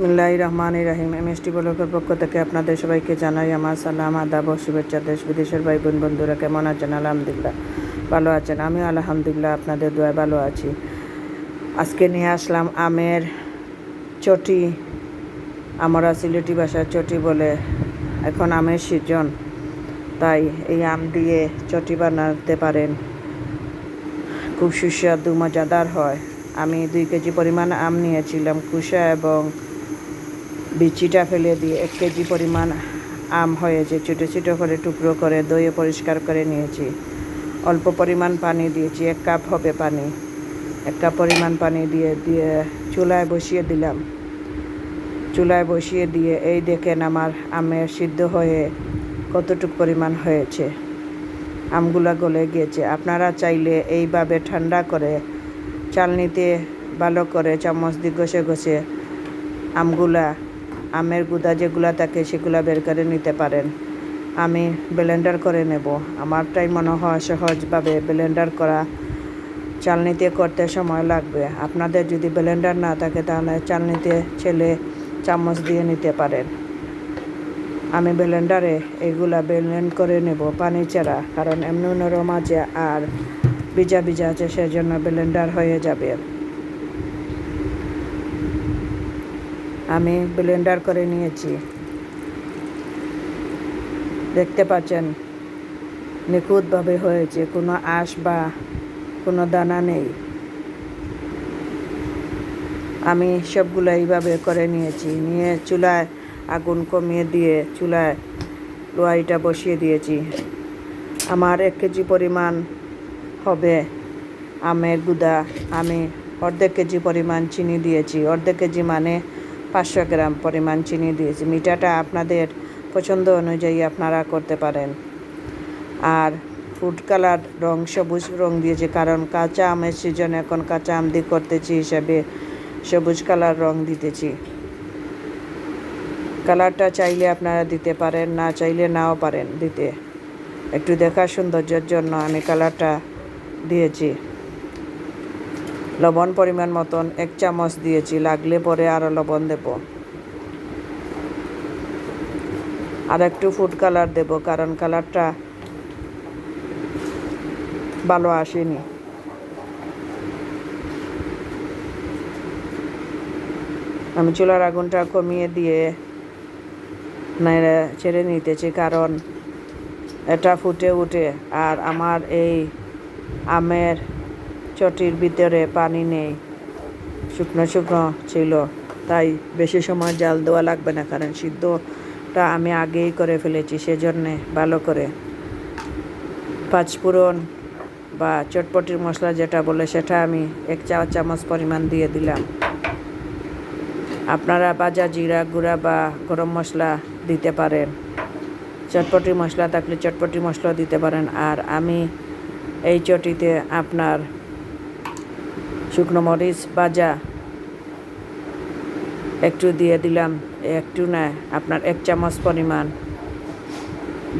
বিসমিল্লাহির রহমান রাহিম M S T ব্লকের পক্ষ থেকে আপনাদের সবাইকে জানাই আমার সালাম, আদাব শুভেচ্ছা। দেশ বিদেশের ভাই বোন বন্ধুরা, কেমন আছেন? আলহামদুলিল্লাহ, ভালো আছেন। আমি আলহামদুলিল্লাহ আপনাদের দোয়া ভালো আছি। আজকে নিয়ে আসলাম আমের চটি, আমরা সিলেটি ভাষার চটি বলে এখন আমের সিজন। তাই এই আম দিয়ে চটি বানাতে পারেন। খুব সুস্বাদু, মজাদার হয়। আমি দুই কেজি পরিমাণ আম নিয়েছিলাম কুসা এবং বিচিটা ফেলে দিয়ে এক কেজি পরিমাণ আম হয়েছে। ছোটো ছোটো করে টুকরো করে দইয়ে পরিষ্কার করে নিয়েছি। অল্প পরিমাণ পানি দিয়েছি, এক কাপ হবে পানি। এক কাপ পরিমাণ পানি দিয়ে দিয়ে চুলায় বসিয়ে দিলাম। চুলায় বসিয়ে দিয়ে এই দেখেন আমার আমের সিদ্ধ হয়ে কতটুক পরিমাণ হয়েছে। আমগুলা গলে গিয়েছে। আপনারা চাইলে এইভাবে ঠান্ডা করে চালনিতে ভালো করে চামচ দিয়ে ঘষে ঘষে আমগুলা আমের গুদা যেগুলা থাকে সেগুলা বের করে নিতে পারেন। আমি ব্লেন্ডার করে নেব। আমারটাই মনে হয় সহজভাবে ব্লেন্ডার করা চালনিতে করতে সময় লাগবে। আপনাদের যদি ব্লেন্ডার না থাকে তাহলে চালনিতে ছেলে চামচ দিয়ে নিতে পারেন। আমি ব্লেন্ডারে এগুলা ব্লেন্ড করে নেব পানি ছাড়া, কারণ এমনি নরম আছে আর ভিজা ভিজা আছে, সেজন্য ব্লেন্ডার হয়ে যাবে। আমি ব্লেন্ডার করে নিয়েছি। দেখতে পাচ্ছেন? নিখুঁতভাবে হয়েছে, কোনো আঁশ বা কোনো দানা নেই। আমি সবগুলো এইভাবে করে নিয়েছি, নিয়ে চুলায় আগুন কমিয়ে দিয়ে চুলায় লোয়াইটা বসিয়ে দিয়েছি। আমার এক কেজি পরিমাণ হবে আমের গুদা আমি অর্ধেক কেজি পরিমাণ চিনি দিয়েছি। অর্ধেক কেজি মানে পাঁচশো গ্রাম পরিমাণ চিনি দিয়েছি। মিঠাটা আপনাদের পছন্দ অনুযায়ী আপনারা করতে পারেন। আর ফুড কালার রং, সবুজ রং দিয়েছি, কারণ কাঁচা আমের সিজন এখন কাঁচা আম দিয়ে করতেছি হিসাবে সবুজ কালার রং দিতেছি। কালারটা চাইলে আপনারা দিতে পারেন, না চাইলে নাও পারেন দিতে। একটু দেখা সৌন্দর্যের জন্য আমি কালারটা দিয়েছি। লবণ পরিমাণ মতন এক চামচ দিয়েছি, লাগলে পরে আরও লবণ দেব। আর একটু ফুড কালার দেব, কারণ কালারটা ভালো আসেনি। আমি চুলার আগুনটা কমিয়ে দিয়ে নাইড়ে ছেড়ে নিতেছি, কারণ এটা ফুটে উঠে। আর আমার এই আমের চটির ভিতরে পানি নেই। শুকনো শুকনো ছিল। তাই বেশি সময় জাল দেওয়া লাগবে না, কারণ সিদ্ধটা আমি আগেই করে ফেলেছি, সেজন্যে ভালো করে। পাঁচফোড়ন বা চটপটির মশলা যেটা বলে, সেটা আমি এক চা চামচ পরিমাণ দিয়ে দিলাম। আপনারা বাজা জিরা গুঁড়া বা গরম মশলা দিতে পারেন। চটপটি মশলা থাকলে চটপটি মশলা দিতে পারেন। আর আমি এই চটিতে আপনার শুকনো মরিচ ভাজা। একটু দিয়ে দিলাম, একটু না, আপনার এক চামচ পরিমাণ।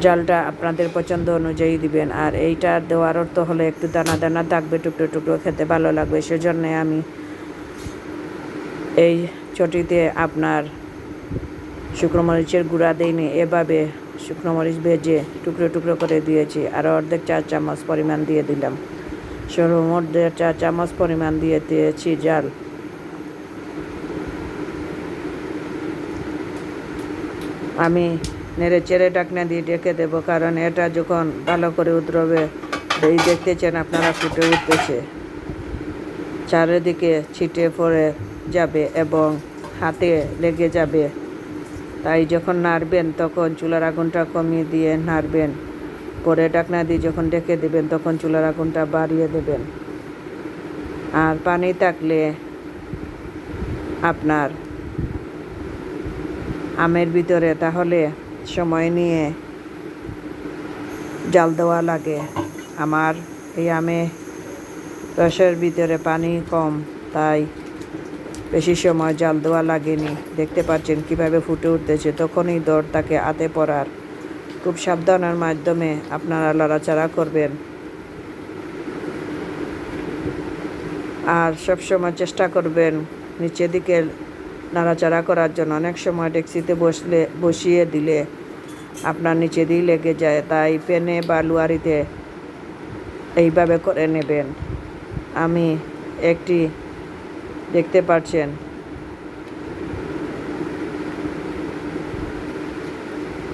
জলটা আপনাদের পছন্দ অনুযায়ী দিবেন, আর এইটা দেওয়ার অর্থ হলে একটু দানা দানা থাকবে, টুকরো টুকরো খেতে ভালো লাগবে, সেজন্যে আমি এই চটিতে আপনার শুকনো মরিচের গুঁড়া দিইনি, এভাবে শুকনো মরিচ ভেজে টুকরো টুকরো করে দিয়েছি আর অর্ধেক চার চামচ পরিমাণ দিয়ে দিলাম। সরু মধ্যে চা চামচ পরিমাণ দিয়ে দিয়েছি, জাল। আমি নেড়ে চেড়ে ডাকনা দিয়ে ডেকে দেবো, কারণ এটা যখন ভালো করে উতরবে, এই দেখতেছেন আপনারা ফুটে উঠতেছে। চারিদিকে ছিটে পড়ে যাবে এবং হাতে লেগে যাবে। তাই যখন নাড়বেন, তখন চুলার আগুনটা কমিয়ে দিয়ে নাড়বেন। পরে ডাকনা দিয়ে যখন ডেকে দেবেন, তখন চুলার আগুনটা বাড়িয়ে দেবেন। আর পানি থাকলে আপনার আমের ভিতরে তাহলে সময় নিয়ে জাল দেওয়া লাগে। আমার এই আমে রসের ভিতরে পানি কম, তাই বেশি সময় জাল দেওয়া লাগেনি। দেখতে পাচ্ছেন কীভাবে ফুটে উঠতেছে, তখনই দর তাকে আতে পড়ার খুব সাবধানের মাধ্যমে আপনারা লড়াচড়া করবেন। আর সবসময় চেষ্টা করবেন নিচের দিকে নাড়াচাড়া করার জন্য। অনেক সময় ডেক্সিতে বসলে, বসিয়ে দিলে আপনার নিচে দিয়ে লেগে যায়। তাই পেনে বা লুয়ারিতে এইভাবে করে নেবেন। আমি একটি দেখতে পাচ্ছেন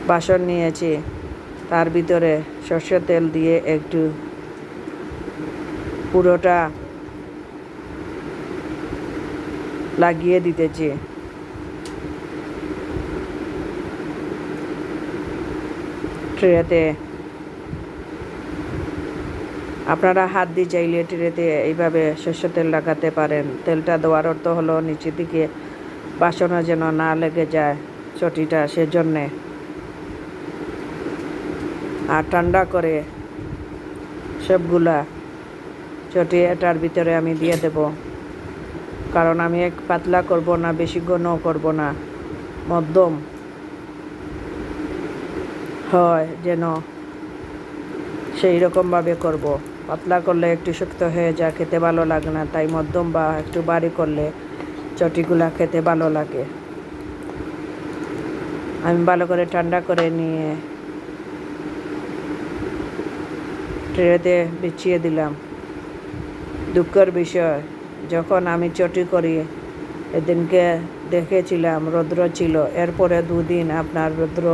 বাসন নিয়েছি। তার ভিতরে সর্ষের তেল দিয়ে একটু পুরোটা লাগিয়ে দিতেছি। ট্রেতে আপনারা হাত দিয়ে চাইলে ট্রেতে এইভাবে সর্ষের তেল লাগাতে পারেন। তেলটা দেওয়ার অর্থ হলো নিচের দিকে বাসনও যেন না লেগে যায় চটিটা সেজন্যে। আর ঠান্ডা করে সবগুলা চটি এটার ভিতরে আমি দিয়ে দেব। কারণ আমি এক পাতলা করব না, বেশি ঘনও করব না। মধ্যম হয় যেন সেই রকমভাবে করব। পাতলা করলে একটু শক্ত হয়ে যা খেতে ভালো লাগে না, তাই মধ্যম বা একটু বাড়ি করলে চটিগুলা খেতে ভালো লাগে। আমি ভালো করে ঠান্ডা করে নিয়ে ট্রেতে বিছিয়ে দিলাম। দুঃখের বিষয়, যখন আমি চটি করি, এদিনকে দেখেছিলাম রৌদ্র ছিল। এরপরে দুদিন আপনার রৌদ্র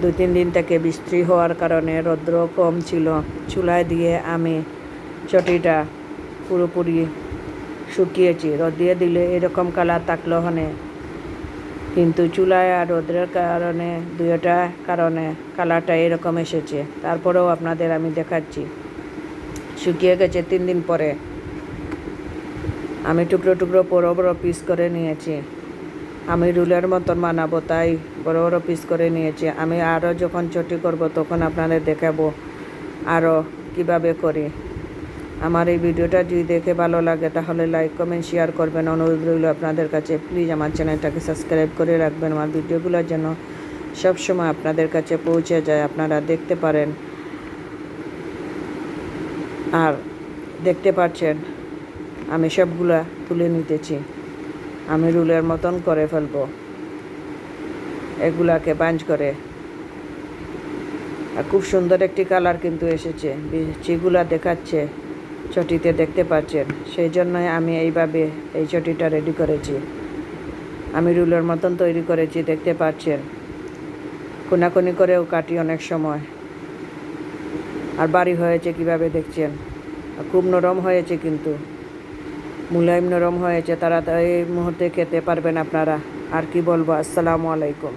দু তিন দিন থেকে বৃষ্টি হওয়ার কারণে রৌদ্র কম ছিল। চুলায় দিয়ে আমি চটিটা পুরোপুরি শুকিয়েছি। রোদিয়ে দিলে এরকম কালার থাকল হনে। কিন্তু চুলায় আর রোদ্রের কারণে, দুইটা কারণে কালারটা এরকম এসেছে। তারপরেও আপনাদের আমি দেখাচ্ছি। শুকিয়ে গেছে তিন দিন পরে। আমি টুকরো টুকরো বড়ো বড়ো পিস করে নিয়েছি। আমি রুলের মতন বানাবো, তাই বড়ো বড়ো পিস করে নিয়েছি। আমি আরও যখন চটি করব, তখন আপনাদের দেখাবো আরও কীভাবে করি। আমার এই ভিডিওটা যদি দেখে ভালো লাগে, তাহলে লাইক কমেন্ট শেয়ার করবেন। অনুরোধ রইল আপনাদের কাছে। প্লিজ আমার চ্যানেলটাকে সাবস্ক্রাইব করে রাখবেন। আমার ভিডিওগুলো যেন সবসময় আপনাদের কাছে পৌঁছে যায়, আপনারা দেখতে পারেন। আর দেখতে পাচ্ছেন, আমি সবগুলা তুলে নিতেছি। আমি রুলের মতন করে ফেলব। এগুলাকে বাঞ্চ করে। আর খুব সুন্দর একটি কালার কিন্তু এসেছে। যেগুলা দেখাচ্ছে চটিতে দেখতে পাচ্ছেন। সেই জন্যই আমি এইভাবে এই চটিটা রেডি করেছি। আমি রুলের মতন তৈরি করেছি, দেখতে পাচ্ছেন। কোনাকুনি করেও কাটি অনেক সময়। আর বাড়ি হয়েছে কীভাবে দেখছেন? খুব নরম হয়েছে কিন্তু। মুলায়ম নরম হয়েছে তারা তো এই মুহূর্তে খেতে পারবেন আপনারা। আর কি বলব, আসসালামু আলাইকুম।